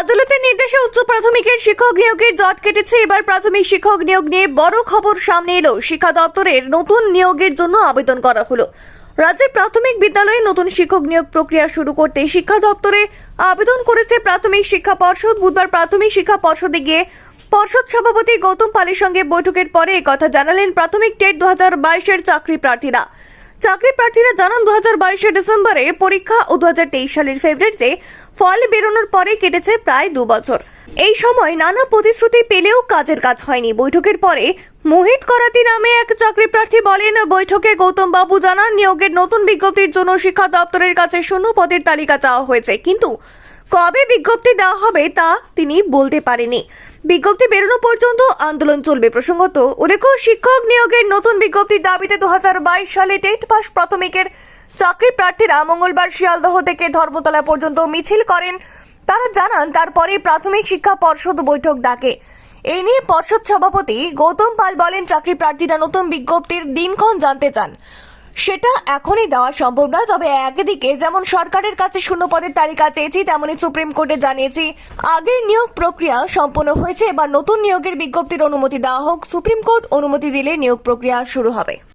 আদালতের নির্দেশে উচ্চ প্রাথমিকের শিক্ষক নিয়োগের জট কেটেছে। এবার প্রাথমিক শিক্ষক নিয়োগ নিয়ে বড় খবর সামনে এলো। শিক্ষা দপ্তরের নতুন নিয়োগের জন্য আবেদন করা হলো। রাজ্যের প্রাথমিক বিদ্যালয়ে নতুন শিক্ষক নিয়োগ প্রক্রিয়া শুরু করতে শিক্ষা দপ্তরে আবেদন করেছে প্রাথমিক শিক্ষা পর্ষদ। বুধবার প্রাথমিক শিক্ষা পর্ষদে গিয়ে পর্ষদ সভাপতি গৌতম পালের সঙ্গে বৈঠকের পরে কথা জানালেন প্রাথমিক টেট দু হাজার বাইশের চাকরি প্রার্থীরা। চাকরি প্রার্থীরা জানান দু হাজার ডিসেম্বরে পরীক্ষা ও দু হাজার তেইশ সালের ফেব্রুয়ারিতে ফল বেরোনোর পরে কেটেছে প্রায় দু বছর। এই সময় নানা প্রতিশ্রুতি পেলেও কাজের কাজ হয়নি। বৈঠকের পরে মোহিত করাতি নামে এক চাকরি প্রার্থী বলেন, বৈঠকে গৌতম বাবু জানান, নিয়োগের নতুন বিজ্ঞপ্তির জন্য শিক্ষা দপ্তরের কাছে শূন্য পদের তালিকা চাওয়া হয়েছে। কিন্তু কবে বিজ্ঞপ্তি দেওয়া হবে তা তিনি বলতে পারেনি বিজ্ঞপ্তি বেরোনো পর্যন্ত আন্দোলন চলবে প্রসঙ্গত উল্লেখ্য, শিক্ষক নিয়োগের নতুন বিজ্ঞপ্তির দাবিতে দু হাজার বাইশ সালে টেট পাস প্রাথমিকের চাকরি প্রার্থীরা মঙ্গলবার শিয়ালদহ থেকে ধর্মতলা পর্যন্ত মিছিল করেন। তারা জানান তারপরে প্রাথমিক শিক্ষা পর্ষদ বৈঠক ডাকে। এই নিয়ে পর্ষদ সভাপতি গৌতম পাল বলেন, চাকরি প্রার্থীরা নতুন বিজ্ঞপ্তির দিনক্ষণ জানতে চান। সেটা এখনই দেওয়া সম্ভব নয়, তবে একদিকে যেমন সরকারের কাছে শূন্য পদের তালিকা চেয়েছি, তেমনি সুপ্রিম কোর্টে জানিয়েছি, আগের নিয়োগ প্রক্রিয়া সম্পন্ন হয়েছে, এবার নতুন নিয়োগের বিজ্ঞপ্তির অনুমতি দেওয়া হোক, সুপ্রিম কোর্ট অনুমতি দিলে নিয়োগ প্রক্রিয়া শুরু হবে।